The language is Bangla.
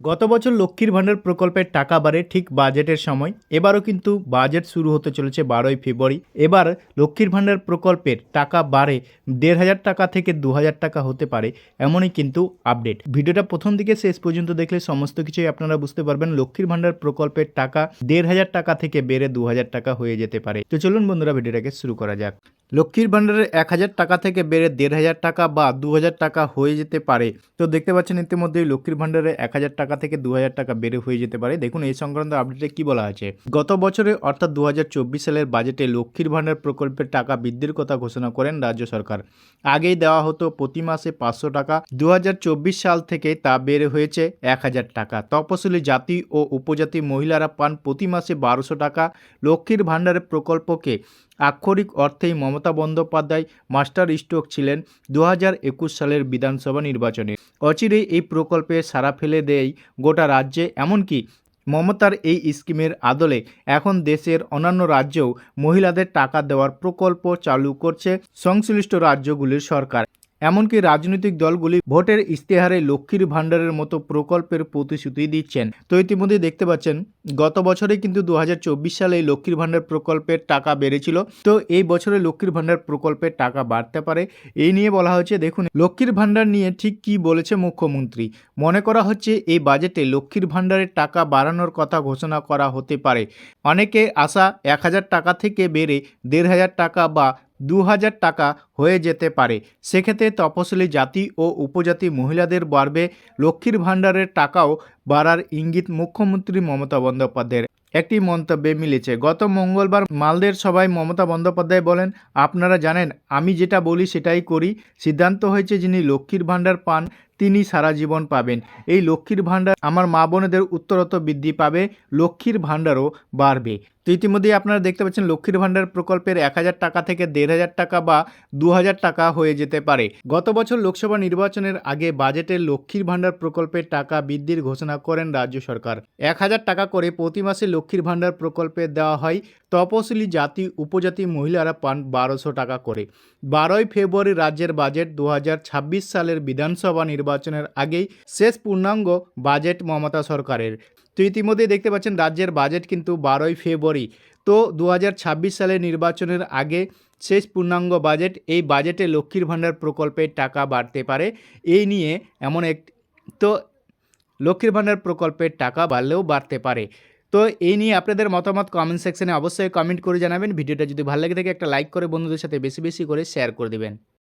গত বছর লক্ষ্মীর ভাণ্ডার প্রকল্পের টাকা বাড়ে ঠিক বাজেটের সময়। এবারও কিন্তু বাজেট শুরু হতে চলেছে বারোই ফেব্রুয়ারি। এবার লক্ষ্মীর ভাণ্ডার প্রকল্পের টাকা বাড়ে দেড় হাজার টাকা থেকে দু হাজার টাকা হতে পারে এমনই কিন্তু আপডেট। ভিডিওটা প্রথম দিকে শেষ পর্যন্ত দেখলে সমস্ত কিছুই আপনারা বুঝতে পারবেন। লক্ষ্মীর ভাণ্ডার প্রকল্পের টাকা দেড় হাজার টাকা থেকে বেড়ে দু হাজার টাকা হয়ে যেতে পারে। তো চলুন বন্ধুরা, ভিডিওটাকে শুরু করা যাক। লক্ষ্মীর ভাণ্ডারের এক হাজার টাকা থেকে বেড়ে দেড় হাজার টাকা বা দু হাজার টাকা হয়ে যেতে পারে। তো দেখতে পাচ্ছেন ইতিমধ্যেই লক্ষ্মীর ভাণ্ডারে এক হাজার টাকা থেকে দু হাজার টাকা বেড়ে হয়ে যেতে পারে। দেখুন, এই সংক্রান্ত আপডেটে কি বলা আছে? গত বছরে, অর্থাৎ দু হাজার চব্বিশ সালের বাজেটে লক্ষ্মীর ভাণ্ডার প্রকল্পের টাকা বৃদ্ধির কথা ঘোষণা করেন রাজ্য সরকার। আগেই দেওয়া হতো প্রতি মাসে পাঁচশো টাকা। দু হাজার চব্বিশ সাল থেকে তা বেড়ে হয়েছে এক হাজার টাকা। তপশিলি জাতি ও উপজাতি মহিলারা পান প্রতি মাসে বারোশো টাকা। লক্ষ্মীর ভাণ্ডারের প্রকল্পকে আক্ষরিক অর্থেই মমতা বন্দ্যোপাধ্যায় মাস্টার স্ট্রোক ছিলেন দু সালের বিধানসভা নির্বাচনে। অচিরেই এই প্রকল্পে সারা ফেলে দেয় গোটা রাজ্যে, এমনকি মমতার এই স্কিমের আদলে এখন দেশের অন্যান্য রাজ্যেও মহিলাদের টাকা দেওয়ার প্রকল্প চালু করছে সংশ্লিষ্ট রাজ্যগুলির সরকার। এমনকি রাজনৈতিক দলগুলি ভোটের ইশতেহারে লক্ষ্মীর ভাণ্ডারের মতো প্রকল্পের প্রতিশ্রুতি দিচ্ছেন। তো ইতিমধ্যে দেখতে পাচ্ছেন, গত বছরে কিন্তু দু হাজার চব্বিশ সালে এই লক্ষ্মীর ভাণ্ডার প্রকল্পের টাকা বেড়েছিল। তো এই বছরে লক্ষ্মীর ভাণ্ডার প্রকল্পের টাকা বাড়তে পারে, এই নিয়ে বলা হয়েছে, দেখুন, লক্ষ্মীর ভাণ্ডার নিয়ে ঠিক কি বলেছে মুখ্যমন্ত্রী? মনে করা হচ্ছে, এই বাজেটে লক্ষ্মীর ভাণ্ডারের টাকা বাড়ানোর কথা ঘোষণা করা হতে পারে। অনেকে আশা এক হাজার টাকা থেকে বেড়ে দেড় হাজার টাকা বা দু হাজার টাকা হয়ে যেতে পারে। সেক্ষেত্রে তপশিলি জাতি ও উপজাতি মহিলাদের বাড়বে। লক্ষ্মীর ভাণ্ডারের টাকাও বাড়ার ইঙ্গিত মুখ্যমন্ত্রী মমতা বন্দ্যোপাধ্যায়ের। একটি মন্তব্যে মিলেছে, গত মঙ্গলবার মালদের সভায় মমতা বন্দ্যোপাধ্যায় বলেন, আপনারা জানেন, আমি যেটা বলি সেটাই করি। সিদ্ধান্ত হয়েছে যিনি লক্ষ্মীর ভাণ্ডার পান, তিনি সারা জীবন পাবেন। এই লক্ষ্মীর ভাণ্ডার আমার মা বোনেদের উত্তরত বৃদ্ধি পাবে, লক্ষ্মীর ভাণ্ডারও বাড়বে। তো ইতিমধ্যেই আপনারা দেখতে পাচ্ছেন লক্ষ্মীর ভাণ্ডার প্রকল্পের এক হাজার টাকা থেকে দেড় হাজার টাকা বা দু হাজার টাকা হয়ে যেতে পারে। গত বছর লোকসভা নির্বাচনের আগে বাজেটে লক্ষ্মীর ভাণ্ডার প্রকল্পের টাকা বৃদ্ধির ঘোষণা করেন রাজ্য সরকার। এক হাজার টাকা করে প্রতি মাসে লক্ষ্মীর ভাণ্ডার প্রকল্পে দেওয়া হয় তপশিলি জাতি উপজাতি মহিলারা পান বারোশো টাকা করে। বারোই ফেব্রুয়ারি রাজ্যের বাজেট দু হাজার ছাব্বিশ সালের বিধানসভা নির্বাচনের আগেই শেষ পূর্ণাঙ্গ বাজেট মমতা সরকারের। তো ইতিমধ্যেই দেখতে পাচ্ছেন রাজ্যের বাজেট কিন্তু বারোই ফেব্রুয়ারি। তো দু হাজার ছাব্বিশ সালের নির্বাচনের আগে শেষ পূর্ণাঙ্গ বাজেট, এই বাজেটে লক্ষ্মীর ভাণ্ডার প্রকল্পের টাকা বাড়তে পারে। এই নিয়ে এমন এক, তো লক্ষ্মীর ভাণ্ডার প্রকল্পের টাকা বাড়লেও বাড়তে পারে। তো এই নিয়ে আপনাদের মতামত কমেন্ট সেকশনে অবশ্যই কমেন্ট করে জানাবেন। ভিডিওটা যদি ভালো লাগে থাকে, একটা লাইক করে বন্ধুদের সাথে বেশি বেশি করে শেয়ার করে দেবেন।